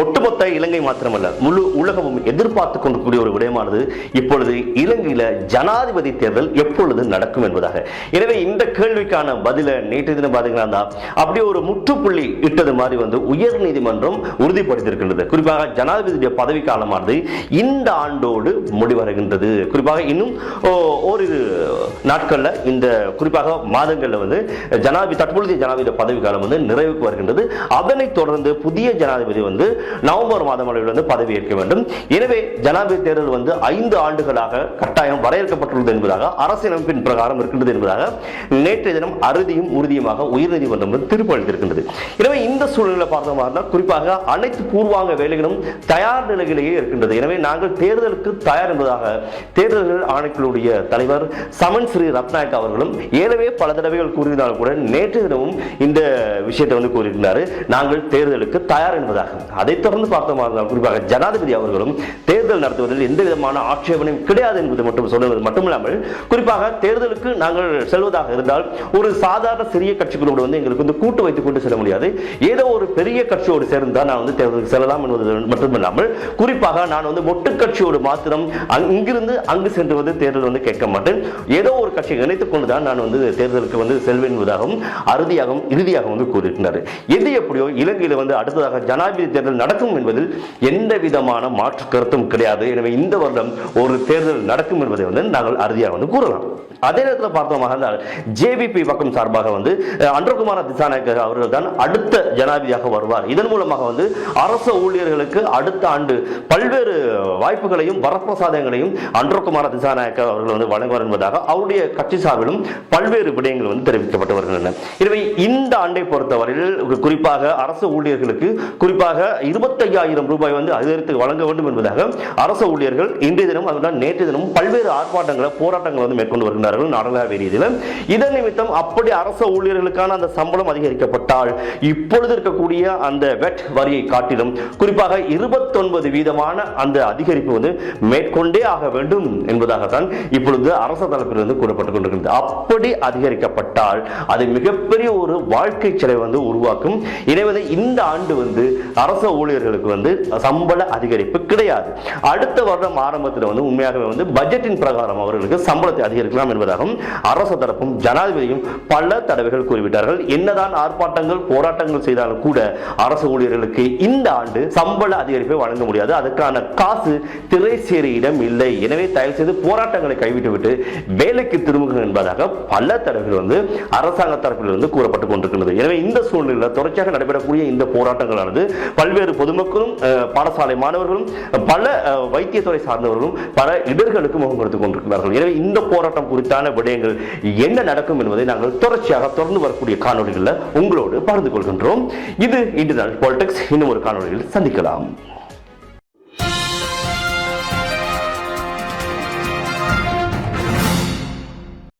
ஒட்டுமொத்த இலங்கை மாத்திரமல்ல முழு உலகமும் எதிர்பார்த்து கொண்டிருக்கூடிய ஒரு விடயமானது இப்பொழுது இலங்கையில ஜனாதிபதி தேர்தல் எப்பொழுது நடக்கும் என்பதாக. எனவே இந்த கேள்விக்கான பதில நேற்று தினம் பாத்தீங்கன்னா அப்படியே ஒரு முற்றுப்புள்ளி இட்டது மாதிரி வந்து உயர் நீதிமன்றம் உறுதிப்படுத்தியிருக்கின்றது. குறிப்பாக ஜனாதிபதியுடைய பதவி காலமானது இந்த ஆண்டோடு முடிவடைகின்றது. குறிப்பாக இன்னும் ஓ, ஓரிரு நாட்கள்ல இந்த குறிப்பாக மாதங்கள்ல வந்து ஜனாதிபதி தற்பொழுதைய ஜனாதிபதி பதவி காலம் வந்து நிறைவுக்கு வருகின்றது. அதனைத் தொடர்ந்து புதிய ஜனாதிபதி வந்து நவம்பர் மாதம் அளவில் வந்து பதவியேற்க வேண்டும். எனவே ஜனாதிபதி தேர்தல் வந்து ஐந்து ஆண்டுகளாக கட்டாயம் வரையறுக்கப்பட்டுள்ளது என்பதாக அரசியலமைப்பின் பிரகாரம் இருக்கின்றது என்பதாக நேற்றைய தினம் அறுதியும் உறுதியுமாக உயர்நீதிமன்றம் வந்து தீர்ப்பு அளித்திருக்கின்றது. எனவே இந்த சூழ்நிலை பார்த்தோம்னா குறிப்பாக அனைத்து பூர்வாங்க வேலைகளும் தயார் நிலையிலேயே இருக்கின்றது. எனவே நாங்கள் தேர்தலுக்கு தயார் என்பதாக தேர்தல்கள் ஆணைக்குழுடைய தலைவர் சமன் ஸ்ரீ ரத்நாயக் அவர்களும் ஏற்கனவே பல தடவைகள் கூறியிருந்தாலும் கூட நேற்று தினமும் இந்த விஷயத்தை வந்து கூறியிருந்தார் நாங்கள் தேர்தலுக்கு தயார் என்பதாக அதே தொடர்ந்து பார்த்தோமானால் குறிப்பாக ஜனாதிபதி அவர்களும் தேர்தல் நடத்துவதில் எந்த விதமான ஆட்சேபனையும் கிடையாது என்பது மட்டும் சொல்லுவது மட்டுமில்லாமல் குறிப்பாக தேர்தலுக்கு நாங்கள் செல்வதாக இருந்தால் ஒரு சாதாரண சிறிய கட்சிகளோடு வந்து எங்களுக்கு வந்து கூட்டு வைத்துக் கொண்டு செல்ல முடியாது. ஏதோ ஒரு பெரிய கட்சியோடு சேர்ந்தால் நான் வந்து தேர்தலுக்கு செல்லலாம் என்பது மட்டுமில்லாமல் குறிப்பாக நான் வந்து மொட்டு கட்சியோடு மாத்திரம் இங்கிருந்து அங்கு சென்று வந்து தேர்தல் வந்து கேட்க மாட்டேன். ஏதோ ஒரு கட்சியை இணைத்துக் கொண்டுதான் நான் வந்து தேர்தலுக்கு வந்து செல்வேன் என்பதாகவும் அறுதியாகவும் இறுதியாக வந்து கூறியிருக்கிறார். எது எப்படியோ இலங்கையில் வந்து அடுத்ததாக ஜனாதிபதி தேர்தல் நடக்கும் என்பதில் எந்த விதமான மாற்று கருத்தும் கிடையாது. எனவே இந்த வருடம் ஒரு தேர்தல் நடக்கும் என்பதை வந்து நாங்கள் அறுதியாக வந்து கூறலாம். அதே நேரத்தில் பார்த்தோமாக இருந்தால் ஜேபிபி பக்கம் சார்பாக வந்து அன்றகுமார திசாநாயக்க அவர்கள் தான் அடுத்த ஜனாதிபதியாக வருவார். இதன் மூலமாக வந்து அரசு ஊழியர்களுக்கு அடுத்த ஆண்டு பல்வேறு வாய்ப்புகளையும் வரப்பிரசாதங்களையும் அன்றகுமார திசாநாயக்கர் அவர்கள் வந்து வழங்குவார் என்பதாக அவருடைய கட்சி சார்பிலும் பல்வேறு விடயங்கள் வந்து தெரிவிக்கப்பட்டு வருகின்றன. எனவே இந்த ஆண்டை பொறுத்தவரையில் குறிப்பாக அரசு ஊழியர்களுக்கு குறிப்பாக இருபத்தையாயிரம் ரூபாய் வந்து அதிகரித்து வழங்க வேண்டும் என்பதாக அரசு ஊழியர்கள் இன்றைய தினம் அதுதான் நேற்று தினம் பல்வேறு ஆர்ப்பாட்டங்களை போராட்டங்களை வந்து மேற்கொண்டு வருகிறார்கள் நாடளாவிய ரீதியில். இதன் நிமித்தம் அப்படி அரசு ஊழியர்களுக்கான அந்த சம்பளம் அதிகரிக்கப்பட்டால் இப்பொழுது இருக்கக்கூடிய அந்த வெட் வரியை காட்டிலும் குறிப்பாக இருபத்தொன்பது வீதமான அந்த அதிகரிப்பு வந்து மேற்கொண்டே ஆக வேண்டும் என்பதாகத்தான் இப்பொழுது அரச தரப்பில் வந்து கூறப்பட்டுக் கொண்டிருக்கிறது. அப்படி அதிகரிக்கப்பட்டால் அது மிகப்பெரிய ஒரு வாழ்க்கை செலவை வந்து உருவாக்கும். எனவே வந்து இந்த ஆண்டு வந்து அரச ஊழியர்களுக்கு வந்து சம்பள அதிகரிப்பு கிடையாது. அடுத்த வருடம் ஆரம்பத்தில் வந்து உண்மையாகவே வந்து பட்ஜெட்டின் பிரகாரம் அவர்களுக்கு சம்பளத்தை அதிகரிக்கலாம் என்பதாகவும் அரசு தரப்பும் ஜனாதிபதியும் பல தடவைகள் கூறிவிட்டார்கள். என்னதான் ஆர்ப்பாட்டங்கள் போராட்டங்கள் செய்தாலும் கூட அரசு ஊழியர்களுக்கு இந்த ஆண்டு சம்பள அதிகரிப்பை வழங்க முடியாது. அதுக்கான காசு திரைசேரியிடம் இல்லை. எனவே தயவு செய்து போராட்டங்களை கைவிட்டுவிட்டு வேலைக்கு திரும்புங்கள் என்பதாக பல தடவைகள் வந்து அரசாங்க தரப்பில் இருந்து கூறப்பட்டுக் கொண்டிருக்கிறது எனவே இந்த சூழ்நிலையில் தொடர்ச்சியாக நடைபெறக்கூடிய இந்த போராட்டங்களானது பல்வேறு பொதுமக்களும் பாடசாலை மாணவர்களும் பல வைத்தியத்துறை சார்ந்தவர்களும் பல இடர்களுக்கு முகம் கொடுத்துக் கொண்டிருக்கிறார்கள். எனவே இந்த போராட்டம் குறித்தான விடயங்கள் என்ன நடக்கும் என்பதை நாங்கள் தொடர்ச்சியாக தொடர்ந்து வரக்கூடிய காணொலிகளில் உங்களோடு பகிர்ந்து கொள்கின்றோம். இது இன்று நாள் பாலிடிக்ஸ். இன்னும் ஒரு காணொலியில் சந்திக்கலாம்.